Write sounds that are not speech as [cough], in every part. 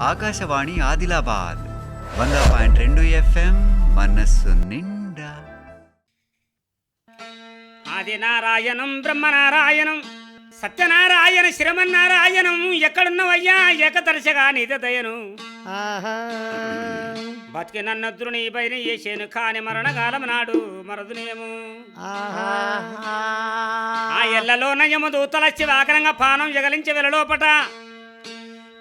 ఆకాశవాణి ఆదిలాబాద్ వంద పాయింట్ రెండు ఎఫ్ఎం మనస్సు నిండా. ఆది నారాయణం బ్రహ్మనారాయణం సత్యనారాయణ శ్రమన్నారాయణం ఎక్కడున్నవయ్యా? ఏకదర్శగా నిదయను బతికి నన్నద్రు నీ పైన చేసేను కాని మరణకాలం నాడు మరదునేము. ఆ ఎల్లలో నయము దూతలచ్చి వాకరంగా పానం జగలించి వెలలోపట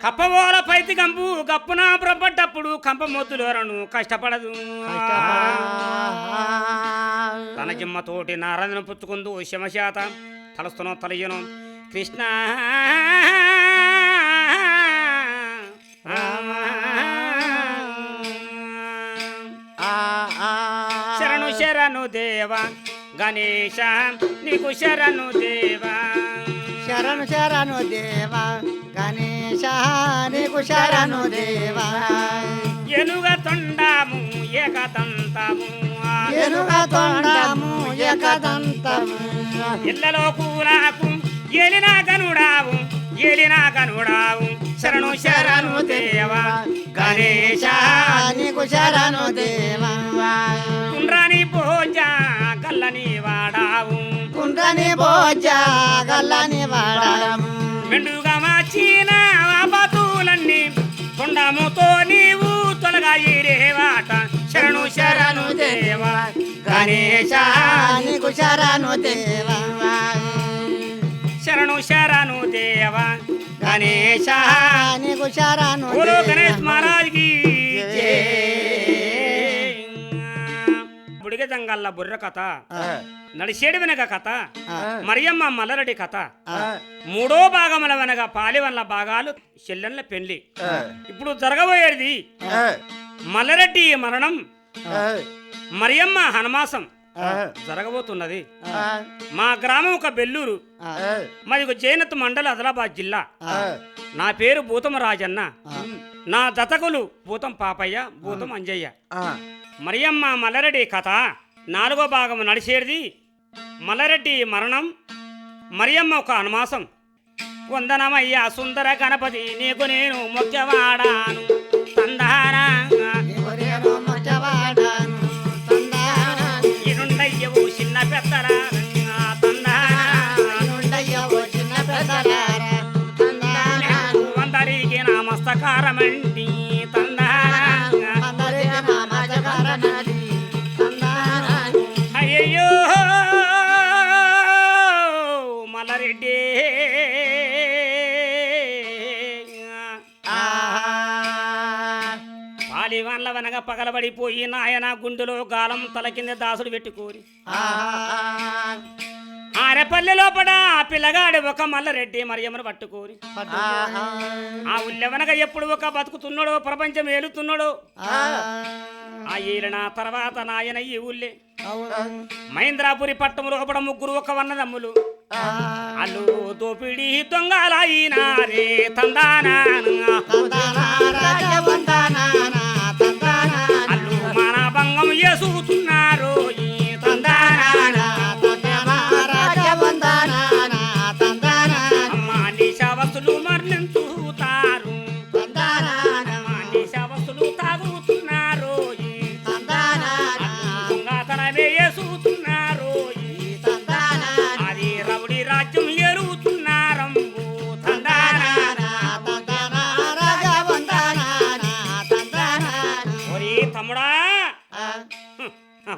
కప్పవోల పైతి కంపు గప్పున ప్రపడ్డప్పుడు కంప మొద్దులోరను కష్టపడదు. తన జిమ్మతోటి నారాయణ పుచ్చుకుందు శమశాత తలస్తును తలయ్యను కృష్ణ. శరణు శరణు దేవ గణేశ నీకు శరణు దేవా. శరణు శరణు దేవ గణేశ నీకు శరణు దేవ. ఎనుగ తొండాము ఏకతంతము ఎనుగ తొండము ఏకదంతము. ఇళ్ళలో కూరాకు ఏలినా కనుడావు ఏలినా కనుడావు శరణు శరణు దేవ గణేశ నీకు శరణు దేవ. కుండ్రాని పూజ కల్లని వాడావు. కుండ్రని భోజ గల్లని వాడము. దేవ శరణు దేవ. శరణు శరణు దేవ గణేశ నీకు శరణు బోలో దేవ. గణేష్ మహారాజ్కి. బుడిగ దంగల్ల బుర్ర కథ నడిచేడు వెనక కథ మరియమ్మ మల్లరడి కథ మూడో భాగముల వెనక పాలివల్ల భాగాలు చెల్లెళ్ళ పెళ్ళి. ఇప్పుడు జరగబోయేది మల్లరెడ్డి మరణం. మరియమ్మ హనుమాసం జరగబోతున్నది. మా గ్రామం ఒక బెల్లూరు. మాది ఒక జైనత్ మండల ఆదిలాబాద్ జిల్లా. నా పేరు భూతం రాజన్న. నా దతకులు భూతం పాపయ్య భూతం అంజయ్య. మరియమ్మ మల్లరెడ్డి కథ నాలుగో భాగం నడిచేది. మల్లరెడ్డి మరణం మరియమ్మ ఒక అనుమాసం వందనమయ్య సుందర గణపతి నీకు నేను మొక్కవాడాను తందానా నమస్కారమండి తందానా అందరికీ పాలివాన్ల వనగా పగలబడిపోయి నాయన గుండెలో గాలం తల కింద దాసుడు పెట్టుకోరి. ఆరెపల్లె లోపల ఆ పిల్లగాడి ఒక మల్లరెడ్డి మరియమ్మను పట్టుకోరి ఆహా, ఆ ఉల్లెవనగా ఎప్పుడు ఒక బతుకుతున్నాడో ప్రపంచం ఏలుతున్నాడో. ఆ. ఏలిన తర్వాత నాయన ఈ ఊళ్ళే. మహేంద్రాపురి పట్టము లోపల ముగ్గురు ఒక వన్నదమ్ములు. అల్లు దోపిడి రాజవందనానా, తందానా.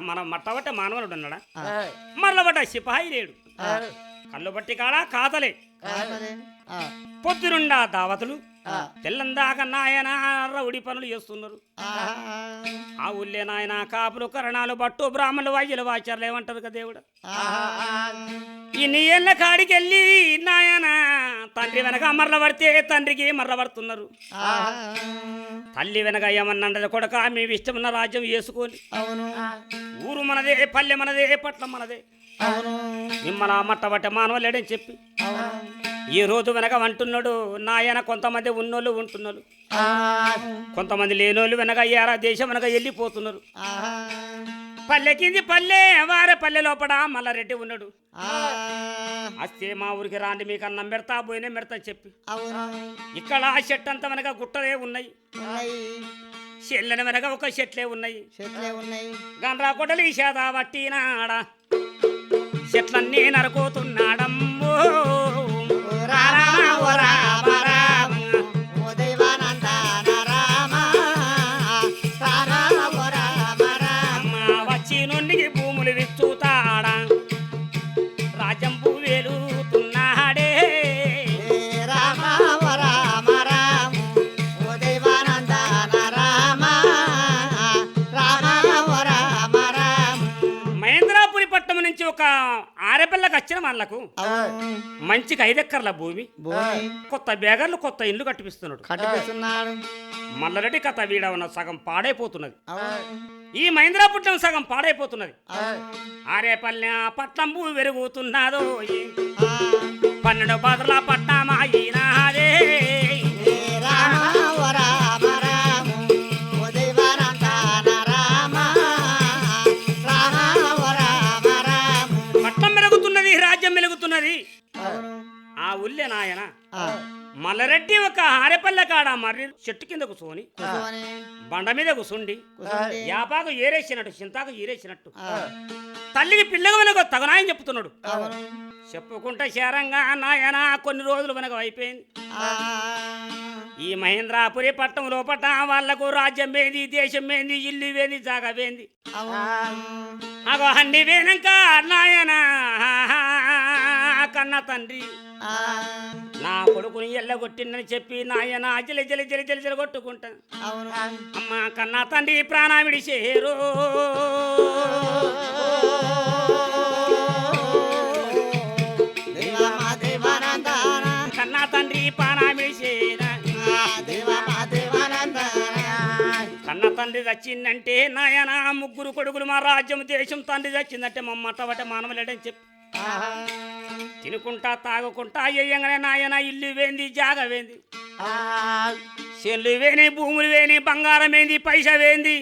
మనం మట్టబట్ట మానవుడు ఉన్నాడా? మరలబట్ట సిపాయి లేడు. కళ్ళు బట్టి కాడా కాతలే. పొద్దునుండా దావతులు తెల్లందాక నాయన రౌడి పనులు చేస్తున్నారు. ఆ. ఊళ్ళే నాయన కాపులు కరణాలు బట్టు బ్రాహ్మణులు వాయ్యలు వాచారులు ఏమంటారు కదా దేవుడు. ఇన్ని ఏళ్ళ కాడికి వెళ్ళి నాయన తండ్రి వెనక మర్ర పడితే తండ్రికి మర్ర పడుతున్నారు. తల్లి వెనక ఏమన్నండదు కొడక మీ ఇష్టమున్న రాజ్యం వేసుకోని. అవును. ఊరు మనదే పల్లె మనదే పట్ల మనదే. అవును. మిమ్మల్ని మట్టబట్ట మానవలేడని చెప్పి. అవును. ఈ రోజు వెనక అంటున్నాడు నాయన కొంతమంది ఉన్నోళ్ళు ఉంటున్నారు. కొంతమంది లేనోళ్ళు వెనక ఏరా దేశం వెనక వెళ్ళిపోతున్నారు. ఆహా. పల్లె వారే పల్లె లోపల మల్లారెడ్డి ఉన్నాడు. అస్తే మా ఊరికి రాండి మీకు అన్నం పెడతా పోయినా పెడతా చెప్పి. ఇక్కడ ఆ చెట్టు అంతా వెనక గుట్టలే ఉన్నాయి. చెల్లెన వెనక ఒక చెట్లే ఉన్నాయి. చెట్లే ఉన్నాయి. గండ్రా కొడలి శాత పట్టినాడ? చెట్లన్నీ నరుకుతున్నాడమ్మో. ఓ రామ ఓ ఆరపిల్లకి వచ్చిన అవును. మంచికి ఐదెక్కర్ల భూమి. భూమి. కొత్త బేగర్లు కొత్త ఇల్లు కట్టిపిస్తున్నాడు. కట్టిస్తున్నాడు మల్లరెడ్డి కథ వీడ ఉన్న సగం పాడైపోతున్నది. ఈ మహేంద్రాపుట్నం సగం పాడైపోతున్నది. ఆరేపల్లె పట్నం భూ పెరుగుతున్నదో పన్నెండు బదుల పట్నమాయినాదే ఏ మల్లరెడ్డి ఒక ఆరేపల్లె కాడ మర్రి చెట్టు కింద కూర్చొని బండ మీద కూర్చోండి యాపాకు ఏరేసినట్టు చింతాకు ఏరేసినట్టు. తల్లికి పిల్లగా వెనక తగునాయని చెప్తున్నాడు. చెప్పుకుంటే శరంగా నాయన కొన్ని రోజులు వెనక అయిపోయింది. ఈ మహేంద్రాపురి పట్టణం లోపట వాళ్ళకు రాజ్యం వేంది దేశం వేంది ఇల్లు వేంది జాగా వేంది అవును. అగో అన్ని వేనక నాయన. కన్న తండ్రి. నా కొడుకుని ఎల్లగొట్టిందని చెప్పి నాయన జలి జలి జలి జలి జలి కొట్టుకుంటా. అమ్మ కన్న తండ్రి ప్రాణమిడి తండ్రి చచ్చిందంటే నాయన ముగ్గురు కొడుకులు మా రాజ్యం దేశం తండ్రి చచ్చిందంటే మా మట్టబట్ట మానవలేడని చెప్పి. తినుకుంటా తాగుకుంటా అయ్యంగానే నాయన ఇల్లు వేంది జాగ వేంది. చెల్లు వేని భూములు వేని బంగారం ఏంది పైసా వేంది.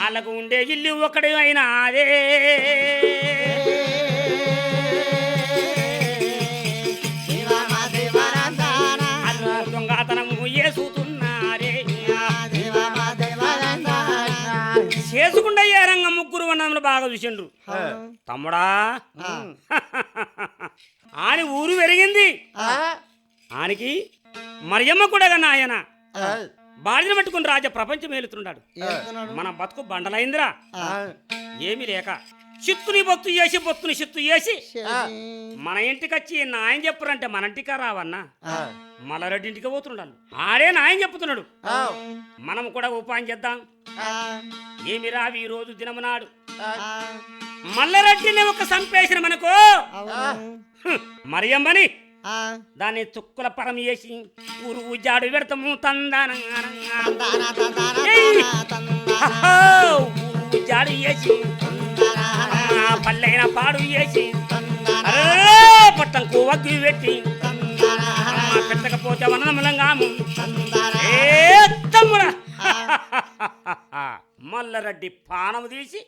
వాళ్ళకు ఉండే ఇల్లు ఒకటి అయినా అదే. చూసిండ్రు. తమ్ముడా. ఆని ఊరు పెరిగింది. ఆనికి మరియమ్మ కూడా నాయన ఆ, బాడిన పట్టుకుని రాజ ప్రపంచం ఏలుతున్నాడు. మన బతుకు బండలైందిరా. ఏమీ లేక చిత్తుని బొత్తు చేసి బొత్తుని చిత్తు చేసి మన ఇంటికి వచ్చి నాయన చెప్పురంటే మన ఇంటికా రావన్నా? ఇంటికి పోతున్నాడు ఆడే నాయన చెప్తున్నాడు. మనం కూడా ఉపాయం చేద్దాం. ఆ, ఏమి రావి ఈ రోజు దినమునాడు. మల్లరెడ్డిని ఒక సంపేసిన మనకు మరియమ్మని దాన్ని చుక్కుల పరం చేసి ఊరు జాడు పెడతాము. తందాన జాడు చేసి పల్లెన పాడు చేసి వగ్గి పెట్టి అమ్మ పెట్టకపోతే వనములంగాము. ఏ తమ్ముడా. [laughs] మల్లరెడ్డి పానము తీసి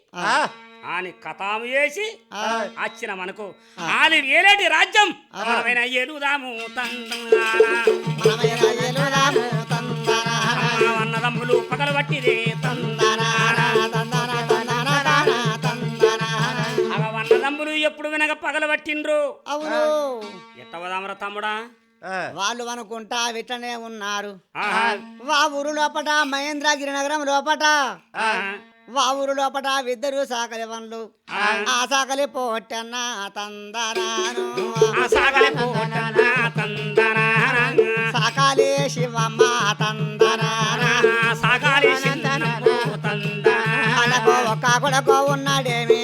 ఆని కథాము చేసి వచ్చిన మనకు ఆని ఏలేటి రాజ్యం? మనమైన ఎలుదాము అన్నదమ్ములు పగల పట్టిదే. అన్నదమ్ములు ఎప్పుడు వినక పగల పట్టిండ్రు? అవును. ఎట్టవదామరా తమ్ముడా? వాళ్ళు అనుకుంటా విట్టనే ఉన్నారు. వా ఊరు లోపట మహేంద్రగిరి నగరం లోపట. వా ఊరు లోపట ఇద్దరు సాకలి వన్లు ఆ సాకలి పోటన్న తందనాన. సాకాలి శివమ్మ. వాళ్ళకు ఒక్క కొడుకు ఉన్నాడేమి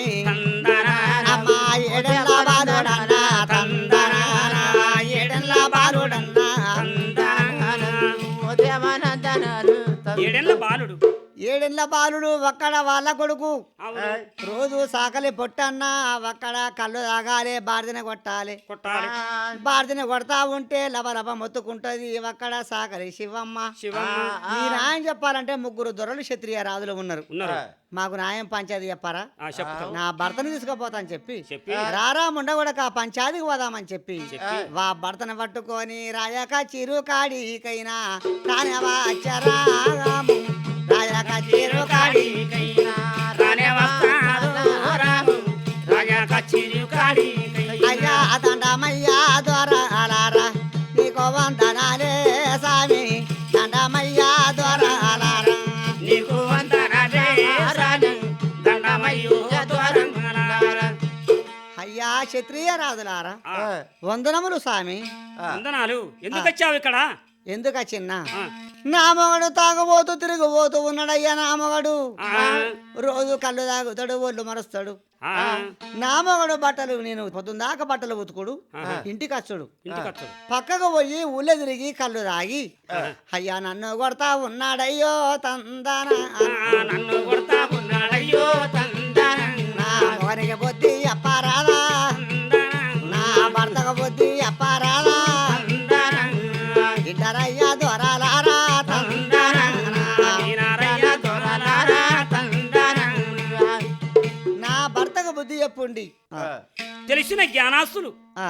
ఏడేళ్ళ బాలుడు ఒక్కడ వాళ్ళ కొడుకు. అవును. రోజు సాకలి పొట్టన్న ఒక్కడ కళ్ళు తాగాలి బార్దిన కొట్టాలి. కొట్టాలి. బార్దిన కొడతా ఉంటే లబ లబ మొత్తుకుంటది ఒక్కడ సాకలి శివమ్మ. శివమ్మ. ఈ న్యాయం చెప్పాలంటే ముగ్గురు దొరలు క్షత్రియ రాజులు ఉన్నారు. ఉన్నారు. మాకు న్యాయం పంచాయతీ చెప్పారా? ఆ, చెప్తాం. నా భర్తను తీసుకుపోతాను చెప్పి. చెప్పి. రారా ముండగొడక పంచాయతీకి పోదామని చెప్పి. చెప్పి. వా భర్తను పట్టుకొని రాయక చిరు కాడికైనా రానవాచరా క్షత్రియ రాజులారా? వందనములు స్వామి. వందనాలు. ఎందుకు వచ్చావు ఇక్కడ? ఎందుక చిన్న? నా మొగడు తాగబోతూ తిరిగిపోతూ ఉన్నాడయ్యా నా మొగడు రోజు కళ్ళు తాగుతాడు ఒళ్ళు మరుస్తాడు. నా మొగడు బట్టలు నేను పొద్దున్న దాకా బట్టలు ఉతుకుడు ఇంటికి వచ్చాడు. పక్కకు పోయి ఊళ్ళో తిరిగి కళ్ళు తాగి అయ్యా నన్ను కొడతా ఉన్నాడయ్యో తందన. నన్ను కొడతా ఉన్నాడయ్యో తందన. ఆ, తెలిసిన జ్ఞానాస్తులు. ఆ,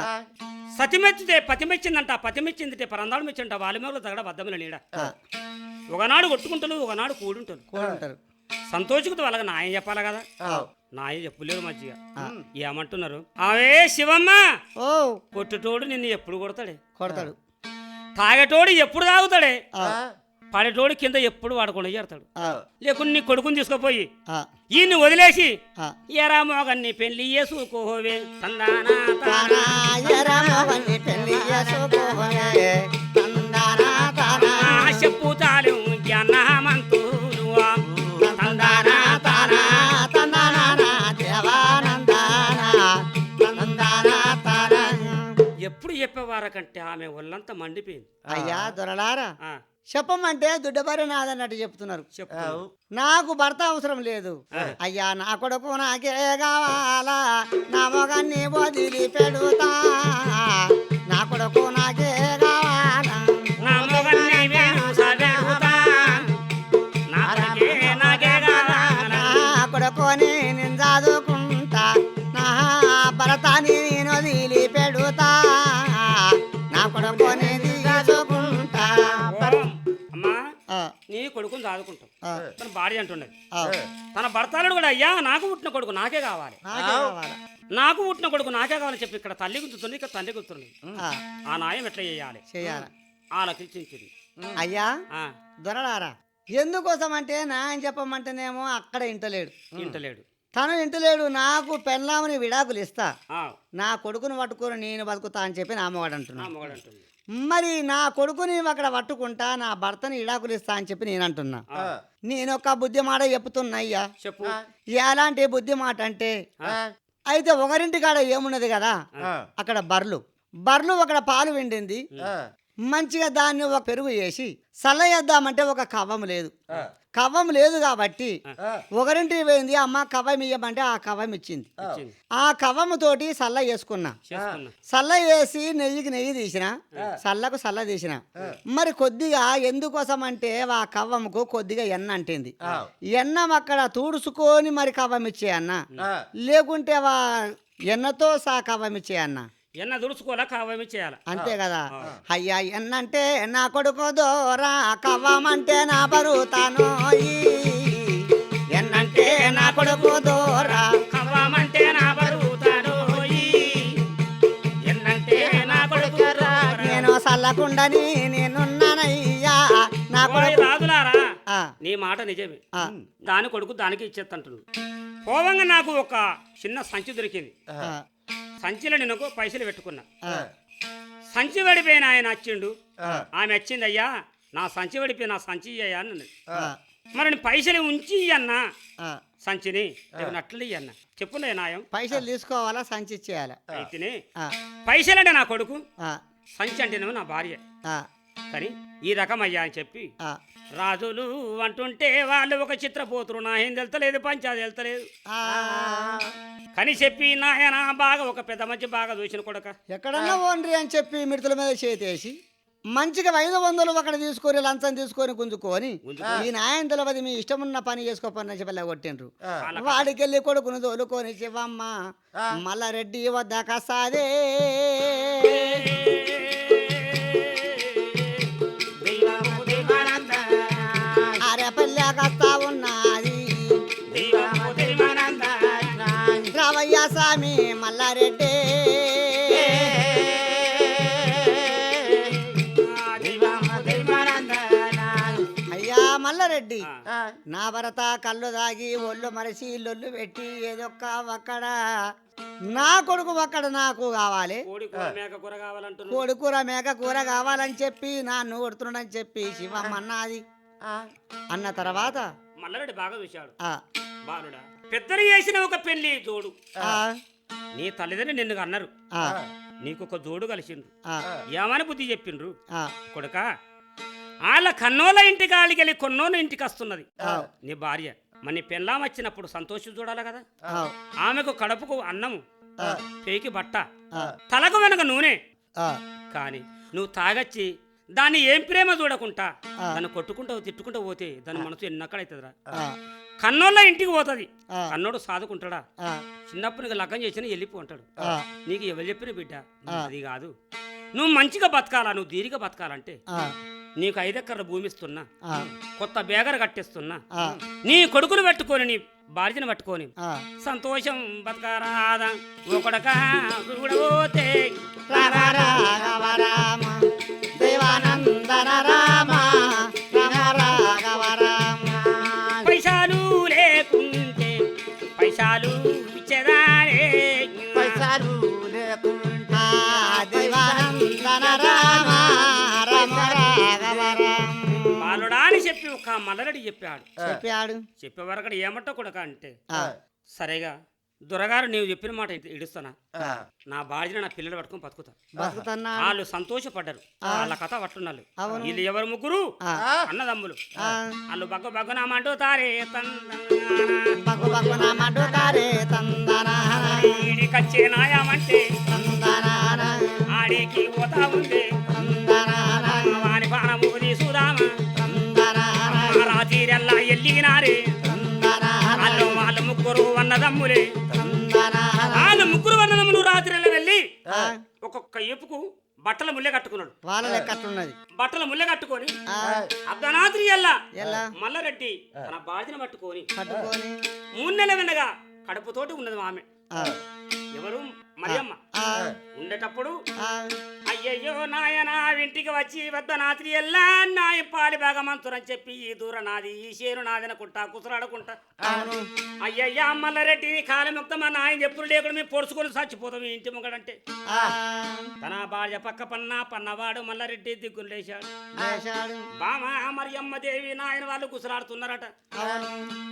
సతిమెచ్చితే పతిమెచ్చిందంట పతిమెచ్చిందిటే పరందాడు మెచ్చంట వాళ్ళ మీద తగడ బద్దముల నీడ ఒకనాడు కొట్టుకుంటారు ఒకనాడు కూడుంటారు. కూడా ఉంటారు సంతోషకుతో వాళ్ళకి నాయం చెప్పాలి కదా? నాయం చెప్పలేరు మంచిగా. ఏమంటున్నారు? అవే శివమ్మ! ఓ. కొట్టుటోడు నిన్ను ఎప్పుడు కొడతాడే? కొడతాడు. తాగేటోడు ఎప్పుడు తాగుతాడే? పడేటోడు కింద ఎప్పుడు వాడకుండా చేస్తాడు ఆ, లేకుండా నీ కొడుకుని తీసుకుపోయి ఈయన్ని వదిలేసి. ఎరా మోగన్ని పెళ్ళి చేసుకోవే. దేవానందానా. తందానా తానా. ఎప్పుడు చెప్పేవార కంటే ఆమె ఒళ్ళంతా మండిపోయింది. అయ్యా దొరలారా. చెప్పమంటే దుడ్డబరి నాదన్నట్టు చెప్తున్నారు. చెప్పు నాకు భర్త అవసరం లేదు. అయ్యా నా కొడుకు నాకే కావాలా? నా మొగాన్ని వదిలి పెడుతా నా కొడుకు నాకే నీ కొడుకుని చదువుకుంటాం ఆ, తన భార్య అంటున్నది. తన భర్తలు కూడా అయ్యా నాకు పుట్టిన కొడుకు నాకే కావాలి. నాకే కావాలా. నాకు పుట్టిన కొడుకు నాకే కావాలని చెప్పి ఇక్కడ తల్లి గుర్తుంది ఇక్కడ తండ్రి గుర్తుంది ఆ, న్యాయం ఎట్లా చేయాలి? ఆలోచించింది అయ్యా ఆ, దొరలారా ఎందుకోసం అంటే నా అని చెప్పమంటేనేమో అక్కడ ఇంటలేడు. ఇంటలేడు. తను ఇంటలేడు నాకు పెళ్ళామని విడాకులు ఇస్తా. నా కొడుకుని పట్టుకొని నేను బతుకుతా అని చెప్పి నా అమ్మవాడు నా అంటున్నా మొగడు అంటుంది. మరి నా కొడుకుని అక్కడ పట్టుకుంటా నా భర్తని విడాకులు ఇస్తా అని చెప్పి నేను అంటున్నా నేను ఒక బుద్ధి మాట చెప్తున్నా అయ్యా చెప్పు ఎలాంటి బుద్ధి మాట అంటే అయితే ఒకరింటి కాడ ఏమున్నది కదా? అక్కడ బర్లు. బర్లు అక్కడ పాలు వెండింది మంచిగా దాన్ని ఒక పెరుగు వేసి సల్లయేద్దామంటే ఒక కవ్వం లేదు. కవ్వం లేదు కాబట్టి ఒకరింటికి పోయింది అమ్మ కవ్వం ఇయ్యమంటే ఆ కవ్వం ఇచ్చింది. ఆ కవ్వము తోటి సల్ల వేసుకున్నా చేసుకున్నా. సల్ల వేసి నెయ్యికి నెయ్యి తీసిన సల్లకు సల్ల తీసిన. మరి కొద్దిగా ఎందుకోసం అంటే ఆ కవ్వముకు కొద్దిగా ఎన్న అంటింది. ఎన్నం అక్కడ తూడుచుకొని మరి కవ్వం ఇచ్చే అన్న లేకుంటే వా ఎన్నతో సా కవ్వం ఇచ్చే అన్న ఎన్న దుడుచుకోలే కావమి చేయాలి? అంతే కదా. అయ్యా ఎన్నంటే నా కొడుకు దోరా కవ్వమంటే నా బరుతాను ఎన్నంటే నా కొడుకు దోరా కవ్వమంటే నా బరువుతాను ఎన్నంటే నా కొడుకు నేను సల్లకుండని నేనున్నానయ్యా నా కొడుకు రాజులారా ఆ, నీ మాట నిజమే. దాని కొడుకు దానికి ఇచ్చేస్తుంటున్నాడు పోవంగా నాకు ఒక చిన్న సంచి దొరికింది. సంచిలో నేను ఒక పైసలు పెట్టుకున్నా. సంచి పడిపోయిన ఆయన వచ్చిండు. ఆమె వచ్చింది అయ్యా నా సంచి పడిపోయి నా సంచి ఇయ్యా అన్నది. మరి నేను పైసలు ఉంచి అన్నా. సంచిని అట్లా ఇయ్యన్న. చెప్పులే నాయం పైసలు తీసుకోవాలా సంచి ఇచ్చేయాలా? అయితేనే. పైసలు అంటే నా కొడుకు. సంచి అంటేనేమో నా భార్య. కానీ ఈ రకం అయ్యా అని చెప్పి ఆ, రాజులు అంటుంటే వాళ్ళు ఒక చిత్రపోతురు నా ఏం తెలుతలేదు పంచాది తెలుతలేదు ఆ. కానీ చెప్పి నాయన బాగా ఒక పెద్ద మంచి బాగా చూసిన కొడక. ఎక్కడన్నా ఓన్రి అని చెప్పి మిడతల మీద చేతేసి మంచిగా ఐదు వందలు అక్కడ తీసుకొని లంచం తీసుకొని గుంజుకొని ఈ నాయన తెలవది మీ ఇష్టం ఉన్న పని చేసుకోపని చెప్పి కొట్టిండ్రు. వాడికి వెళ్ళి కొడుకును తోలుకొని శివమ్మ మళ్ళా రెడ్డి వద్ద కసాదే. నా భరత కళ్ళు దాగి ఒళ్ళు మరిచి లొల్లు పెట్టి ఏదొక్క ఒక్కడ. నా కొడుకు ఒక్కడ నాకు కావాలి. కోడి కూర మేక కూర కావాలని చెప్పి నాన్ను కొడుతున్నాడని చెప్పి శివమ్మ అన్నది. అన్న తర్వాత మల్లరెడ్డి బాగా చూశాడు. బాలుడా పెద్దలు చేసిన ఒక పెళ్ళి జోడు ఆ, నీ తల్లిదండ్రులు నిన్ను అన్నారు ఆ, నీకు ఒక జోడు కలిసిండ్రు. ఆ, ఏమని బుద్ధి చెప్పిండ్రు? ఆ, కొడుక వాళ్ళ కన్నోళ్ళ ఇంటికి వాళ్ళకి కొన్నోళ్ళ ఇంటికి వస్తున్నది. నీ భార్య. మన పెళ్ళాం వచ్చినప్పుడు సంతోషం చూడాలి కదా? ఆమెకు కడుపుకు అన్నము పేకి బట్ట తలకు వెనక నూనె. కానీ నువ్వు తాగచ్చి దాన్ని ఏం ప్రేమ చూడకుండా. దాన్ని కొట్టుకుంటావు తిట్టుకుంటూ పోతే దాని మనసు ఎన్నక్కడవుతుందిరా ఆ, కన్నోళ్ళ ఇంటికి పోతుంది. కన్నోడు సాదుకుంటాడా? చిన్నప్పుడు నీకు లగ్గం చేసిన వెళ్ళిపో అంటాడు. ఆ, నీకు ఎవరు చెప్పిన బిడ్డ. అది కాదు. నువ్వు మంచిగా బతకాలా? నువ్వు దీరిగా బతకాలంటే. నీకు ఐదెక్కర్ల భూమి ఇస్తున్నా. కొత్త బేగర కట్టిస్తున్నా. నీ కొడుకును పట్టుకొని నీ భార్యను పట్టుకొని. సంతోషం బతకారాదా ఒకడక చూడబోతే ఒక మల్లరెడ్డి చెప్పాడు. చెప్పాడు? చెప్పే వరకు ఏమంటా కొడక అంటే సరేగా దొరగారు నీవు చెప్పిన మాట ఇడుస్తానా నా భార్యను నా పిల్లలు పట్టుకొని బతుకుతా. వాళ్ళు సంతోషపడ్డారు. వాళ్ళ కథ పట్టున్నారు. వీళ్ళు ఎవరు ముగ్గురు? అన్నదమ్ములు. వాళ్ళు బగ్గ బగ్గనామంటూ తారే బగ్గు బగ్గు నా మడుతారే తందన ఈడికచ్చే నాయమంటే తందన ఆడికి పోతా ఉంది. ఎల్లినారే వాళ్ళు వాళ్ళ ముగ్గురు అన్నదమ్ములే. వాళ్ళు ముగ్గురు అన్నదమ్ములు రాత్రిలో వెళ్ళి ఒక్కొక్క ఏపుకు బట్టల ముల్లె కట్టుకున్నాడు. వాళ్ళ బట్టల ముల్లె కట్టుకొని ఆ, అర్ధరాత్రి ఎల్లా ఎలా? మల్లారెడ్డి తన బాధ్యత పట్టుకొని మూడు నెలల వెనగా కడుపుతోటి ఉన్నది ఆమె. ఎవరు మరియమ్మ ఉండేటప్పుడు అయ్యయ్యో నాయన ఇంటికి వచ్చి వద్ద నాత్రి ఎల్లా నాయ పాలి భాగమంతురని చెప్పి ఈ దూర నాది ఈ చేను నాదనుకుంటా కుసరాడుకుంటా అయ్యయ్యా మల్లారెడ్డి నీ కాలముక్త మా నాయన ఎప్పుడు లేకుండా మేము పొడుచుకొని చచ్చిపోతాం ఇంటి ముంగడంటే. తన భార్య పక్క పన్న పన్నవాడు మల్లారెడ్డి దిగ్గులు లేచాడు. బామ మరియమ్మ దేవి నాయన వాళ్ళు కుసరాడుతున్నారట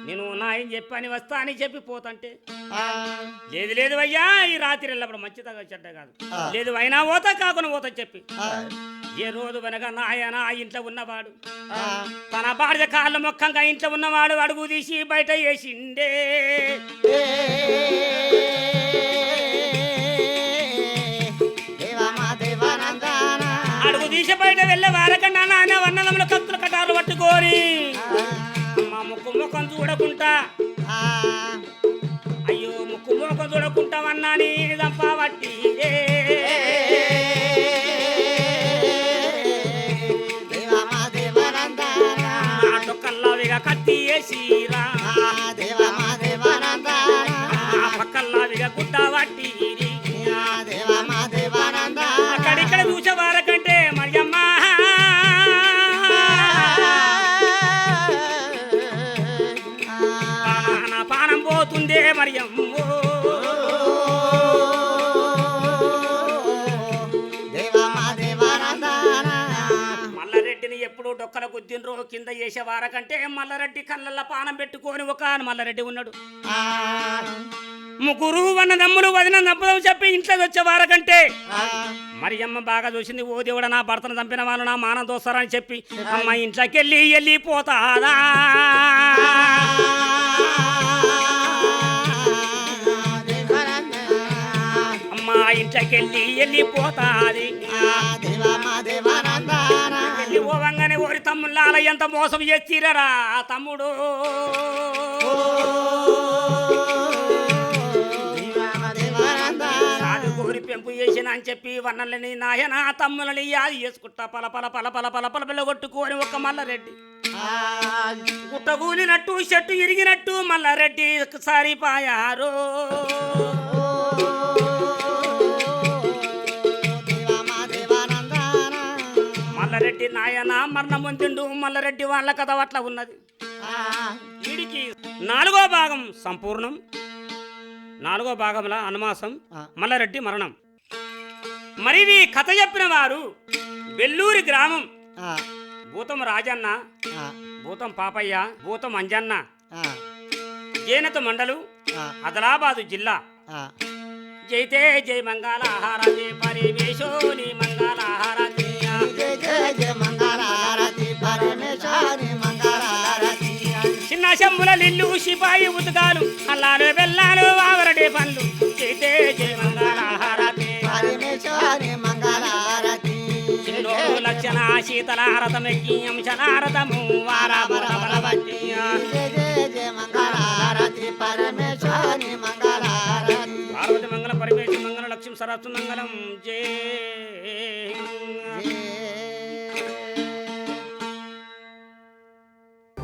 నేను నాయన చెప్పని వస్తా అని చెప్పి పోతంటే. లేదు లేదు అయ్యా ఈ రాత్రి వెళ్ళినప్పుడు మంచిదా చెడ్డ కాదు. లేదు అయినా పోతా కాకుండా పోతా చెప్పి. ఏ రోజు వెనక నాయన ఆ ఇంట్లో ఉన్నవాడు? తన భార్య కాళ్ళ మొక్కంగా ఇంట్లో ఉన్నవాడు అడుగు తీసి బయట వేసిండే. అడుగు తీసి బయట వెళ్ళే వారకన్నా నాయన వన్నదముల కత్తుల కటాలు పట్టుకొని. మా ముక్కు ముఖం అయ్యో ముక్కు నీ చూడకుంటా వన్నాని దంపబట్టి దేవమా గుద్దినరో కింద చేసే వారకంటే మల్లారెడ్డి కళ్ళల్లో పానం పెట్టుకొని ఒక మల్లారెడ్డి ఉన్నాడు. ముగ్గురు వన్న దమ్ములు వదిన నమ్మదం చెప్పి ఇంట్లో వచ్చే వారకంటే ఆ, మరి అమ్మ బాగా చూసింది ఓ దేవుడ నా భర్తను చంపిన వాళ్ళు నా మానం దోస్తారని చెప్పి అమ్మ ఇంట్లోకి వెళ్ళి వెళ్ళిపోతాదా. అమ్మ ఇంట్లోకి వెళ్ళి వెళ్ళిపోతాది తమ్ముళ్ళ ఎంత మోసం చేసిరరా తమ్ముడు? పెంపు చేసిన అని చెప్పి వన్నలని నాయన తమ్ములని యాది చేసుకుంటా పల పల పల పల పల పల పిల్ల కొట్టుకొని ఒక మల్లారెడ్డి. గుట్ట కూలినట్టు చెట్టు ఇరిగినట్టు మల్లారెడ్డి సారిపాయారు మల్లారెడ్డి నాయన మరణం పొందిండు మల్లారెడ్డి వాళ్ళ కథ అట్లా ఉన్నది. వీడికి నాలుగో భాగం సంపూర్ణం. నాలుగో భాగంలో అనుమాసం. మల్లారెడ్డి మరణం. మరి ఈ కథ చెప్పిన వారు వెల్లూరి గ్రామం. భూతం రాజన్న భూతం పాపయ్య భూతం అంజన్న. జైనత మండలు ఆదిలాబాదు జిల్లా. జైతే జై మంగళ హారతి పరివేశోని మంగళ హారతి శంభుల లిల్లు సిపాయి ఉతకాలు. అల్లాలు బెల్లాలు ఆవరడే శీతలారతమెక్కి అంశనారతము వారాబురబలవట్టి పార్వతి మంగళ పరమేశ్వరి మంగళ లక్ష్మి సరస్సు మంగళం. జై.